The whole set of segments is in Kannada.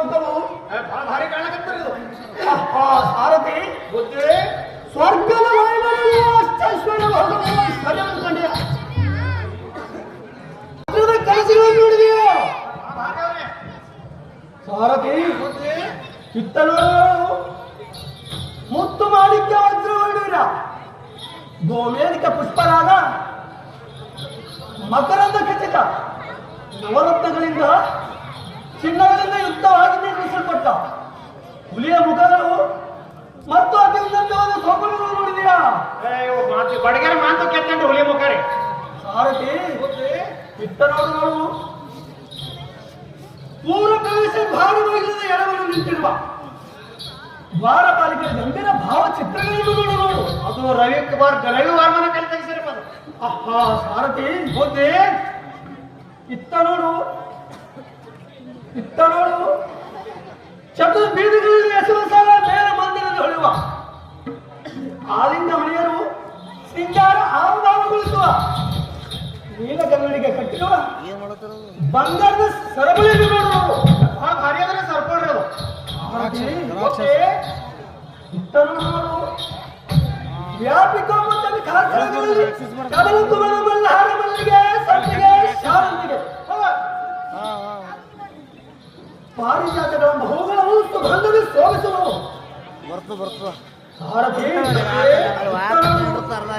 ಕಾಣುತ್ತವು ಬಹಳ ಭಾರಿ ಕಾಣಕತ್ತರ ಇದು. ಸಾರಥಿ. ಬುದ್ಧಿ. ಸ್ವರ್ಗದ. ಸಾರಥಿ ಕಿತ್ತಲು ಮುತ್ತು ಮಾಣಿಕ್ಯ ವಜ್ರವೈಡೂರ ಗೋಮೇಧಿಕ ಪುಷ್ಪರಾಗ. ಮಕರಂದ ಖಚಿತ. ನವರತ್ನಗಳಿಂದ ಚಿನ್ನಗಳಿಂದ ಯುಕ್ತವಾಗಿ ನಿರ್ಮಿಸಲ್ಪಟ್ಟ ಹುಲಿಯ ಮುಖಗಳು ಮತ್ತು ಅತಿ ನೋಡಿದೆಯಾ ಏ, ಇವು ಮಾತು ಬಡಗರ ಮಾತು ಕೆತ್ತಂಡು ಹುಲಿ ಮುಖ ರೀ. ಸಾರಥಿ ಇತ್ತ ನೋಡು ನೋಡು ಪೂರ್ವ ಪ್ರವೇಶ ಭಾಗವಾಗಿಲ್ಲದ ಎಡವನ್ನು ನಿಂತಿರುವ ದ್ವಾರಪಾಲಿಕೆ ಗಂಭೀರ ಭಾವಚಿತ್ರಗಳನ್ನು ನೋಡು ನೋಡು ಅದು ರವಿ ಕುಮಾರ್ ರವಿ ವರ್ಮನ ಕಲ್ ತೆಗಿಸಿರಿ ಅದು. ಅಹಾ ಸಾರಥಿ ಹೋದೆ ಇತ್ತ ನೋಡು ಇತ್ತ ನೋಡು ಚತುರ್ಬೀದಿಗಳಲ್ಲಿ ಹೆಸರು ಸಾಲ ಮೇಲೆ ಮಂದಿರದ ಹೊಳೆಯುವ. ಆಲಿಂಗ ಮನೆಯರು ಸಿಂಗಾರ ಆವಭಾವಗೊಳಿಸುವ ನೀಲಗಂಗಳಿಗೆ ಕಟ್ಟಿರುವ. ಬಂಗಾರದ ಸರಪಳಿಯನ್ನು ನೋಡು ಆ ಭಾರಿ ಅಂದ್ರೆ ಸರ್ಪಡ್ರಿ ಅದು ಸಾರಥಿ, ಬುದ್ಧಿ, ಇತ್ತ ನೋಡು ವ್ಯಾಪಿಕೋಪದಲ್ಲಿ ಕಾರ್ಖಾನೆಗಳಲ್ಲಿ ಕಡಲ ಮಲ್ಲಹಾರ ಮಲ್ಲಿಗೆ ಸಂಪಿಗೆ ಶಾವಂತಿಗೆ ಬರ್ತು ಬರ್ತು ಸಾರಥಿ ಬರ್ತಾರಲ್ಲ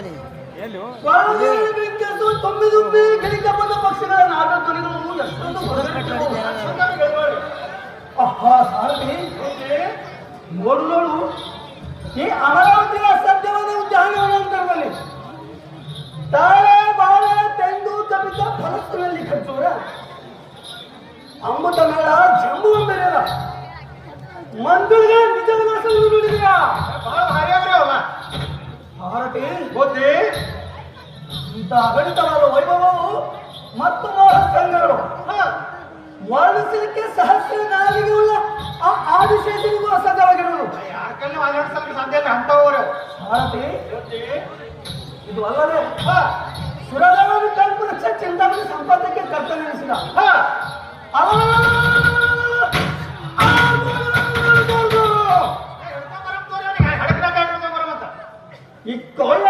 ಕೊಳಲುಗಳಲ್ಲಿ ಬೆಂಕಿಯನ್ನು ತುಂಬಿ ತುಂಬಿ ಗಿಳಿಕಪ್ಪದ ಪಕ್ಷಗಳ ನಾಟ ತುಳಿದು ಎಷ್ಟೊಂದು ಹೊರಗಟ್ಟಿರುವವು. ಎಷ್ಟೊಂದು ಗೆಲುವಾಳಿ. ಅಹಾ ಸಾರಥಿ ನೋಡು ನೋಡು ಈ ಅಮರಾವತಿಯ ಸತ್ಯವಾದ ಉದ್ಯಾನವನ ಅಂತರ್ದಲ್ಲಿ ತಾಳೆ ಇಂಥ ಅಗಣಿತವಾದ ವೈಭವವು ಮತ್ತು ಮೋಹ ಸಂಘಗಳು ವರ್ಣಿಸಲಿಕ್ಕೆ ಸಹಸ್ರ ನಾಲಿಗೆಯುಳ್ಳ ಆ ಆದಿಶೇಷನಿಗೂ ಅಸಾಧ್ಯವಾಗಿರುವುದು ಯಾಕಲ್ಲಿ ಮಾತಾಡಿಸಲಿಕ್ಕೆ ಸಾಧ್ಯ ಇಲ್ಲ ಅಂತವರು ಭಾರತಿ ಇದು ಅಲ್ಲದೆ ಸುರದವನು ಕಲ್ಪುರುಷ ಚಿಂತಾಮಣಿ ಸಂಪತ್ತಕ್ಕೆ ಕರ್ತನೆನಿಸಿದ ಈ ಕೊಳ್ಳ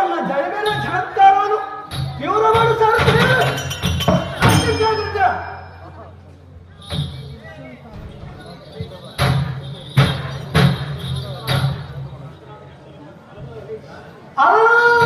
好。